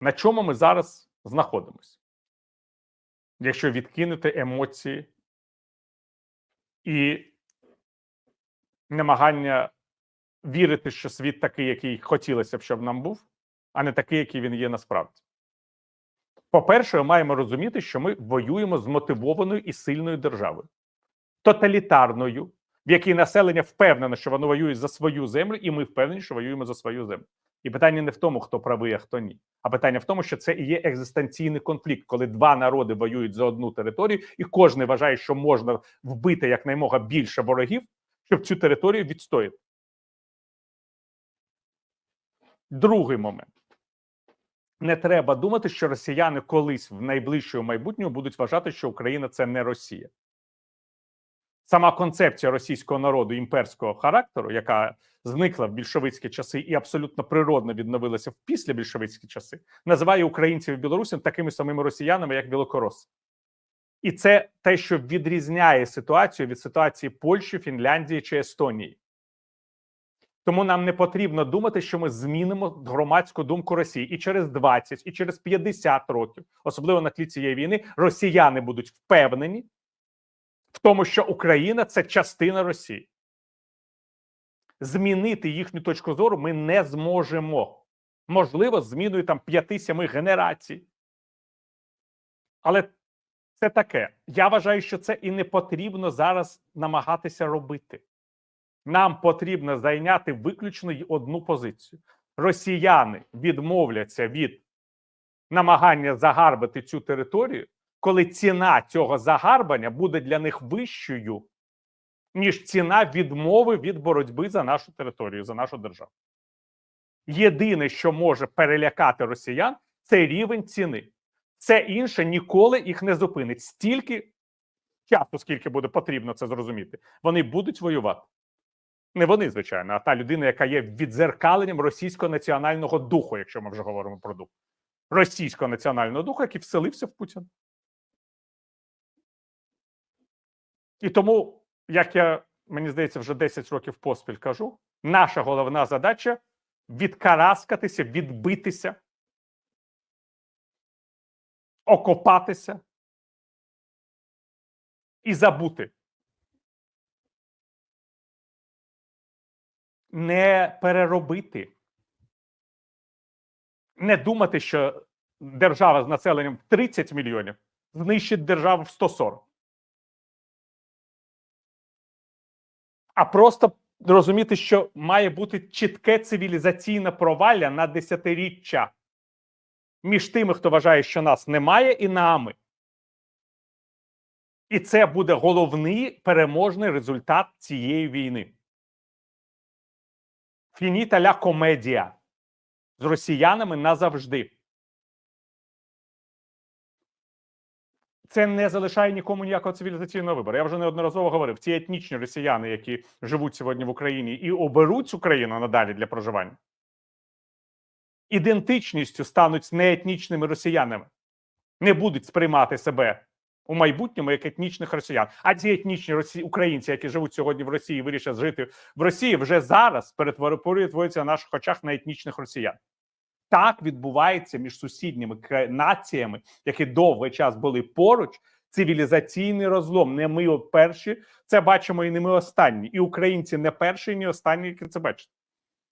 На чому ми зараз знаходимося? Якщо відкинути емоції і намагання вірити, що світ такий, який хотілося б, щоб нам був, а не такий, який він є насправді. По-перше, маємо розуміти, що ми воюємо з мотивованою і сильною державою, тоталітарною, в якій населення впевнено, що воно воює за свою землю, і ми впевнені, що воюємо за свою землю. І питання не в тому, хто правий, а хто ні. А питання в тому, що це і є екзистенційний конфлікт, коли два народи воюють за одну територію, і кожен вважає, що можна вбити якнаймога більше ворогів, щоб цю територію відстояти. Другий момент. Не треба думати, що росіяни колись в найближчому майбутньому будуть вважати, що Україна це не Росія. Сама концепція російського народу імперського характеру, яка зникла в більшовицькі часи і абсолютно природно відновилася в після більшовицькі часи, називає українців і білорусів такими самими росіянами, як білокороси. І це те, що відрізняє ситуацію від ситуації Польщі, Фінляндії чи Естонії. Тому нам не потрібно думати, що ми змінимо громадську думку Росії і через 20, і через 50 років, особливо на тлі цієї війни, росіяни будуть впевнені в тому, що Україна це частина Росії. Змінити їхню точку зору ми не зможемо. Можливо, зміною там 5-7 генерацій. Але це таке. Я вважаю, що це і не потрібно зараз намагатися робити. Нам потрібно зайняти виключно одну позицію. Росіяни відмовляться від намагання загарбати цю територію, коли ціна цього загарбання буде для них вищою, ніж ціна відмови від боротьби за нашу територію, за нашу державу. Єдине, що може перелякати росіян, це рівень ціни. Це інше ніколи їх не зупинить. Стільки часу, скільки буде потрібно це зрозуміти, вони будуть воювати. Не вони, звичайно, а та людина, яка є відзеркаленням російського національного духу, якщо ми вже говоримо про дух. Російського національного духу, який вселився в Путіна. І тому, як я мені здається, вже 10 років поспіль кажу, наша головна задача відкараскатися, відбитися, окопатися і забути. Не переробити, не думати, що держава з населенням 30 мільйонів знищить державу в 140. А просто розуміти, що має бути чітке цивілізаційне провалля на десятиріччя між тими, хто вважає, що нас немає, і нами. І це буде головний переможний результат цієї війни. Фініта ля комедія з росіянами назавжди. Це не залишає нікому ніякого цивілізаційного вибору. Я вже неодноразово говорив: ці етнічні росіяни, які живуть сьогодні в Україні і оберуть Україну надалі для проживання, ідентичністю стануть неетнічними росіянами, не будуть сприймати себе у майбутньому як етнічних росіян. А ці етнічні росі... українці, які живуть сьогодні в Росії, вирішать жити в Росії, вже зараз перетворюються на наших очах на етнічних росіян. Так відбувається між сусідніми націями, які довгий час були поруч. Цивілізаційний розлом. Не ми перші це бачимо, і не ми останні. І українці не перші, і не останні, які це бачать.